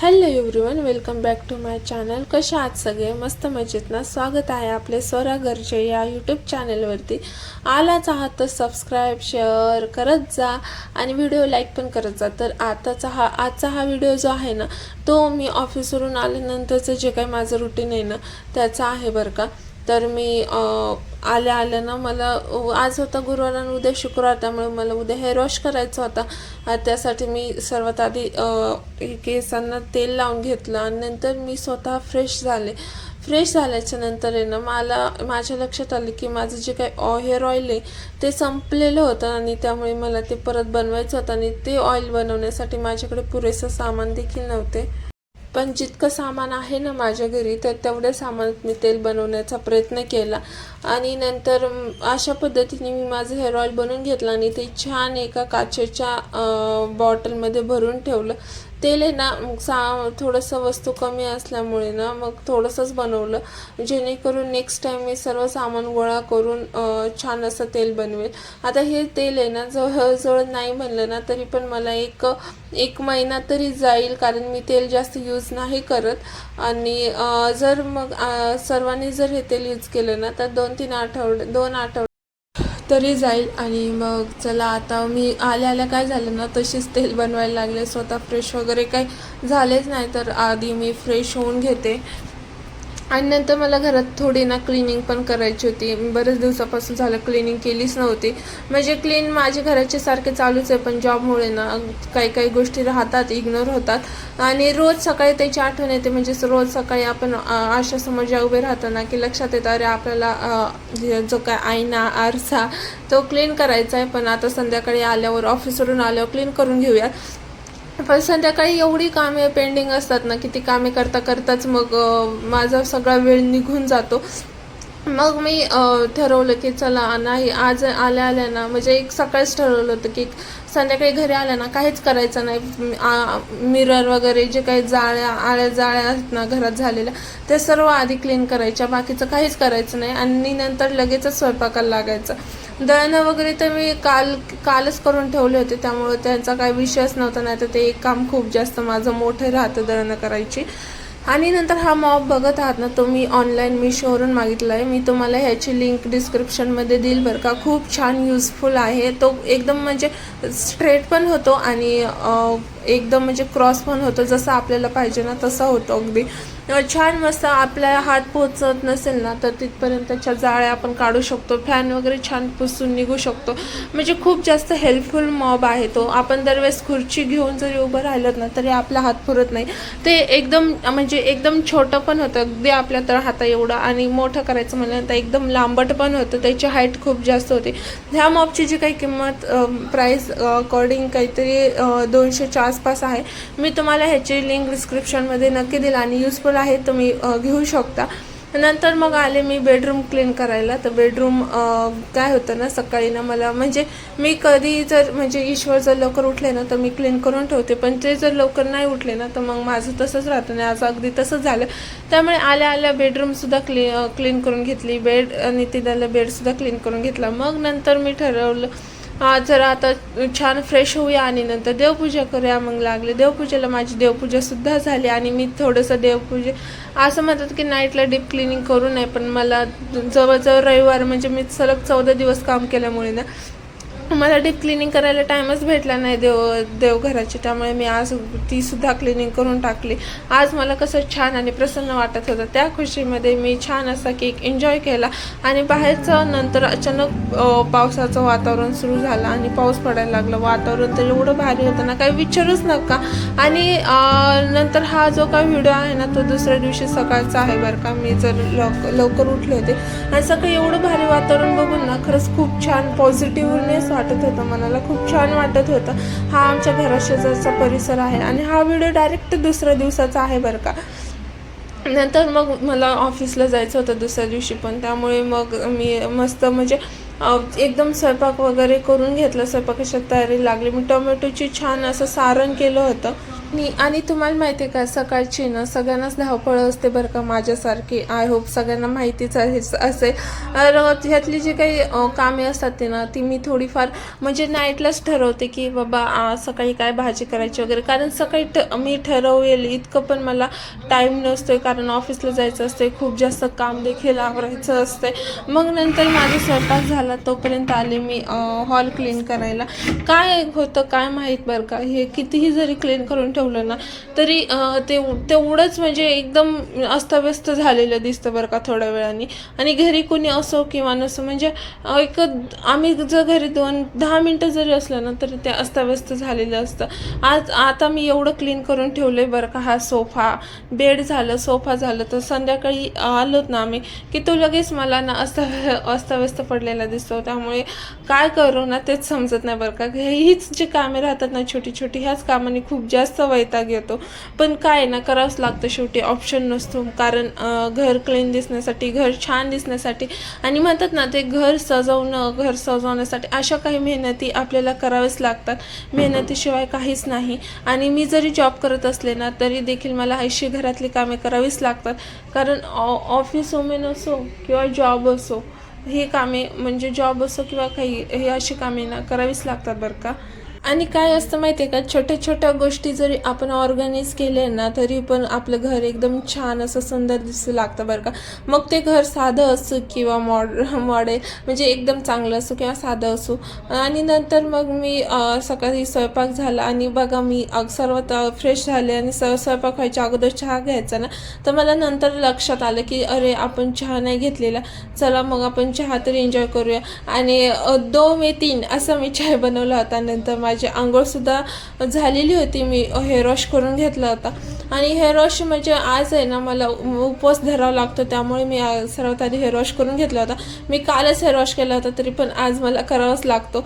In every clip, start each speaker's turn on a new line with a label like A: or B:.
A: Hello everyone welcome back to my channel. कसे आहात सगळे? मस्त मजेत ना? स्वागत आहे आपले स्वरा गर्जे या यूट्यूब चॅनलवरती. आलाच आहात तर सबस्क्राईब शेअर करत जा आणि व्हिडिओ लाईक पण करत जा. तर आताचा हा आजचा हा व्हिडिओ जो आहे ना तो मी ऑफिसवरून आल्यानंतरचं जे काही माझं रुटीन आहे ना त्याचं आहे बरं का. तर मी आल्या आल्या ना. मला आज होता गुरुवार आणि उद्या शुक्रवार त्यामुळे मला उद्या हेअर वॉश करायचा होता. त्यासाठी मी सर्वात आधी हे केसांना तेल लावून घेतलं आणि नंतर मी स्वतः फ्रेश झाले. फ्रेश झाल्याच्यानंतर आहे ना मला माझ्या लक्षात आलं की माझं जे काही हेअर ऑइल आहे ते संपलेलं होतं आणि त्यामुळे मला ते परत बनवायचं होतं आणि ते ऑइल बनवण्यासाठी माझ्याकडे पुरेसं सामान देखील नव्हते. पण जितकं सामान आहे ना माझ्या घरी तर तेवढ्या सामानात मी तेल बनवण्याचा प्रयत्न केला. आणि नंतर अशा पद्धतीने मी माझं हेअर ऑईल बनवून घेतलं आणि ते छान एका काचेच्या बॉटलमध्ये भरून ठेवलं. तेल आहे ना मग सा थोडंसं वस्तू कमी असल्यामुळे ना मग थोडंसंच बनवलं. जेणेकरून नेक्स्ट टाईम मी सर्व सामान गोळा करून छान असं तेल बनवेल. आता हे तेल आहे ना जवळजवळ नाही म्हणलं ना तरी पण मला एक एक महिना तरी जाईल कारण मी तेल जास्त यूज नाही करत. आणि जर मग सर्वांनी जर हे तेल यूज केलं ना तर दोन तीन आठवडे दोन आठवडे तरी जाईल आणि मग चला आता मी आल्या आल्या काय झालं ना तशीच तेल बनवायला लागले. स्वतः फ्रेश वगैरे काही झालेच नाही तर आधी मी फ्रेश होऊन घेते. आणि नंतर मला घरात थोडी ना क्लिनिंग पण करायची होती. बरेच दिवसापासून झालं क्लिनिंग केलीच नव्हती. म्हणजे क्लीन माझे घराचे सारखे चालूच आहे पण जॉबमुळे ना काही काही गोष्टी राहतात इग्नोर होतात. आणि रोज सकाळी त्याची आठवण येते. म्हणजे रोज सकाळी आपण अशा समोर ज्या उभे राहताना की लक्षात येतं अरे आपल्याला जो काय आईना आरसा तो क्लीन करायचा आहे. पण आता संध्याकाळी आल्यावर ऑफिसवरून आल्यावर क्लीन करून घेऊयात. पण संध्याकाळी एवढी कामे पेंडिंग असतात ना की ती कामे करता करताच मग माझा सगळा वेळ निघून जातो. मग मी ठरवलं की चला नाही आज आल्या आल्या ना म्हणजे एक सकाळीच ठरवलं होतं की संध्याकाळी घरी आल्या ना काहीच करायचं नाही. मिरर वगैरे जे काही जाळ्या आळ्या जाळ्या आहेत ना घरात झालेल्या ते सर्व आधी क्लीन करायच्या. बाकीचं काहीच करायचं नाही. आणि नंतर लगेचच स्वयंपाकाला लागायचं. दळणं वगैरे तर मी काल कालच करून ठेवले होते. त्यामुळे त्यांचा काही विषयच नव्हता. नाही तर ते एक काम खूप जास्त माझं मोठं राहतं दळणं करायची. आणि नंतर हा मॉप बघत आहात ना तो मी ऑनलाईन मिशोवरून मागितला आहे. मी तुम्हाला ह्याची लिंक डिस्क्रिप्शनमध्ये देईल बरं का. खूप छान युजफुल आहे. तो एकदम म्हणजे स्ट्रेट पण होतो आणि एकदम म्हणजे क्रॉस पण होतो. जसं आपल्याला पाहिजे ना तसा होतो अगदी. छान मस्त आपल्या हात पोचत नसेल ना तर तिथपर्यंतच्या जाळ्या आपण काढू शकतो. फॅन वगैरे छान पुसून निघू शकतो. म्हणजे खूप जास्त हेल्पफुल मॉब आहे तो. आपण दरवेळेस खुर्ची घेऊन जरी उभं राहिलं ना तरी आपला हात पुरत नाही. ते एकदम म्हणजे एकदम छोटं पण होतं. अगदी आपल्या तर हाता एवढं आणि मोठं करायचं म्हणलं तर एकदम लांबट पण होतं. त्याची हाईट खूप जास्त होती. ह्या मॉबची जी काही किंमत प्राईस अकॉर्डिंग काहीतरी दोनशेच्या आसपास आहे. मी तुम्हाला ह्याची लिंक डिस्क्रिप्शनमध्ये नक्की दिला आणि युजफुल आहे तुम्ही घेऊ शकता. नंतर मग आले मी बेडरूम क्लीन करायला. तर बेडरूम काय होतं ना सकाळी ना मला म्हणजे मी कधी जर म्हणजे ईश्वर जर लवकर उठले ना तर मी क्लीन करून ठेवते. पण ते जर लवकर नाही उठले ना तर मग माझं तसंच राहतं. नाही आज अगदी तसंच झालं. त्यामुळे आल्या आल्या बेडरूमसुद्धा क्ली क्लीन करून घेतली. बेड आणि तिथल्या बेडसुद्धा क्लीन करून घेतला. मग नंतर मी ठरवलं जरा आता छान फ्रेश होऊया आणि नंतर देवपूजा करूया मग लागले. देवपूजेला माझी देवपूजा सुद्धा झाली आणि मी थोडंसं देवपूजे असं म्हणतात की नाईटला डीप क्लिनिंग करू नये पण मला जवळजवळ रविवार म्हणजे मी सलग चौदा दिवस काम केल्यामुळे ना मला डीप क्लिनिंग करायला टाईमच भेटला नाही देव देवघराची. त्यामुळे मी आज ती सुद्धा क्लिनिंग करून टाकली. आज मला कसं छान आणि प्रसन्न वाटत होतं. त्या खुशीमध्ये मी छान असा केक एन्जॉय केला आणि बाहेरचं नंतर अचानक पावसाचं वातावरण सुरू झालं आणि पाऊस पडायला लागलं. वातावरण तर एवढं भारी होतं ना काही विचारूच नका. आणि नंतर हा जो काही व्हिडिओ आहे ना तो दुसऱ्या दिवशी सकाळचा आहे बरं का. मी जर लवकर लवकर उठले होते. आणि सकाळी एवढं भारी वातावरण छान पॉझिटिव्हनेस वाटत होतं मनाला खूप छान वाटत होतं. हा आमच्या घराशेजारचा परिसर आहे आणि हा व्हिडिओ डायरेक्ट दुसऱ्या दिवसाचा आहे बरं का. नंतर मग मला ऑफिसला जायचं होतं दुसऱ्या दिवशी पण त्यामुळे मग मी मस्त म्हणजे एकदम स्वयंपाक वगैरे करून घेतला स्वयंपाकाच्या तयारी लागली. मी टोमॅटोची छान असं सारण केलं होतं. मी आणि तुम्हाला माहिती आहे का सकाळची ना सगळ्यांनाच धावपळ असते बरं का माझ्यासारखी. आय होप सगळ्यांना माहितीच आहे असेल. तर ह्यातली जी काही कामे असतात ते ना ती मी थोडीफार म्हणजे नाईटलाच ठरवते की बाबा सकाळी काय भाजी करायची वगैरे. कारण सकाळी ठ मी ठरवेल इतकं पण मला टाईम नसतोय. कारण ऑफिसला जायचं असते खूप जास्त काम देखील आवरायचं असते मग नंतर माझा स्वयंपाक झाला तोपर्यंत आले मी हॉल क्लीन करायला. काय होतं काय माहीत बरं का? हे कितीही जरी क्लीन करून ठेवलं ना तरी ते तेवढंच म्हणजे एकदम अस्ताव्यस्त झालेलं दिसतं बरं का थोड्या वेळाने. आणि घरी कोणी असो किंवा नसो म्हणजे एक आम्ही जर घरी दोन दहा मिनटं जरी असलं ना तरी ते अस्ताव्यस्त झालेलं असतं. आज आता मी एवढं क्लीन करून ठेवलं आहे बरं का हा सोफा. बेड झालं सोफा झालं तर संध्याकाळी आलोत ना आम्ही की तो लगेच मला ना अस्ता अस्ताव्यस्त पडलेला दिसतो. त्यामुळे काय करू ना तेच समजत नाही बरं का. हीच जी कामे राहतात ना छोटी छोटी ह्याच कामाने खूप जास्त वैताग येतो. पण काय ना करावंच लागतं शेवटी. ऑप्शन नसतो. कारण घर क्लीन दिसण्यासाठी घर छान दिसण्यासाठी आणि म्हणतात ना ते घर सजवणं घर सजवण्यासाठी अशा काही मेहनती आपल्याला कराव्याच लागतात. मेहनतीशिवाय काहीच नाही. आणि मी जरी जॉब करत असले ना तरी देखील मला अशी घरातली कामे करावीच लागतात. कारण ऑ ऑफिस वुमेन असो किंवा जॉब असो ही कामे म्हणजे जॉब असो किंवा काही हे अशी कामे ना करावीच लागतात बरं का. आणि काय असतं माहिती आहे का? छोट्या छोट्या गोष्टी जरी आपण ऑर्गनाईज केल्या ना तरी पण आपलं घर एकदम छान असं सुंदर दिसू लागतं बरं का. मग ते घर साधं असो किंवा मॉड मॉडेल म्हणजे एकदम चांगलं असो किंवा साधं असो. आणि नंतर मग मी सकाळी स्वयंपाक झाला आणि बघा मी सर्वात फ्रेश झाले आणि स स्वयंपाक व्हायच्या अगोदर चहा घ्यायचा ना तर मला नंतर लक्षात आलं की अरे आपण चहा नाही घेतलेला. चला मग आपण चहा तरी एन्जॉय करूया. आणि दो मे तीन असा मी चहा बनवला होता नंतर माझी आंघोळसुद्धा झालेली होती. मी हेअर वॉश करून घेतला होता. आणि हेअर वॉश म्हणजे आज आहे ना मला उपवास धरावा लागतो. त्यामुळे मी सर्वात आधी हेअर वॉश करून घेतला होता. मी कालच हेअर वॉश केला होता तरी पण आज मला करावाच लागतो.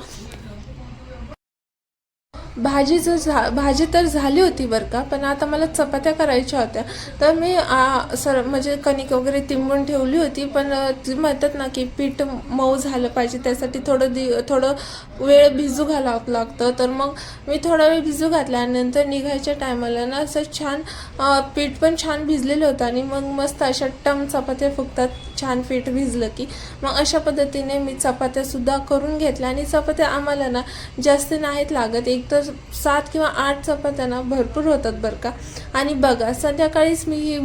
A: भाजी जर झा भाजी तर झाली होती बरं का पण आता मला चपात्या करायच्या होत्या. तर मी आ, सर म्हणजे कणिक वगैरे तिंबून ठेवली होती पण ती म्हणतात ना की पीठ मऊ झालं पाहिजे त्यासाठी थोडं दि थोडं वेळ भिजू घालावं लागतं. तर मग मी थोडा वेळ भिजू घातल्यानंतर निघायच्या टायमाला ना असं छान पीठ पण छान भिजलेलं होतं आणि मग मस्त अशा टम चपात्या फुगतात छान पीठ भिजलं की. मग अशा पद्धतीने मी चपात्यासुद्धा करून घेतल्या आणि चपात्या आम्हाला ना जास्त नाहीत लागत. एक तर सात किंवा आठ चपात्यांना भरपूर होतात बरं का. आणि बघा संध्याकाळीच मी ही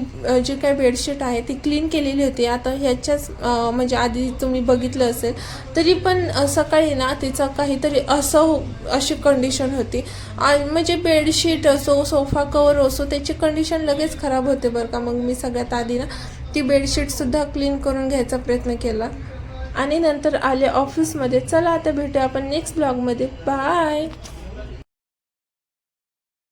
A: जी काही बेडशीट आहे ती क्लीन केलेली होती. आता ह्याच्याच म्हणजे आधी तुम्ही बघितलं असेल तरी पण सकाळी ना तिचा काहीतरी असं हो, अशी कंडिशन होती. म्हणजे बेडशीट असो सोफा कवर असो त्याची कंडिशन लगेच खराब होते बरं का. मग मी सगळ्यात आधी ना ती बेडशीटसुद्धा क्लीन करून घ्यायचा प्रयत्न केला. आणि नंतर आले ऑफिसमध्ये चला आता भेटूया आपण नेक्स्ट ब्लॉगमध्ये बाय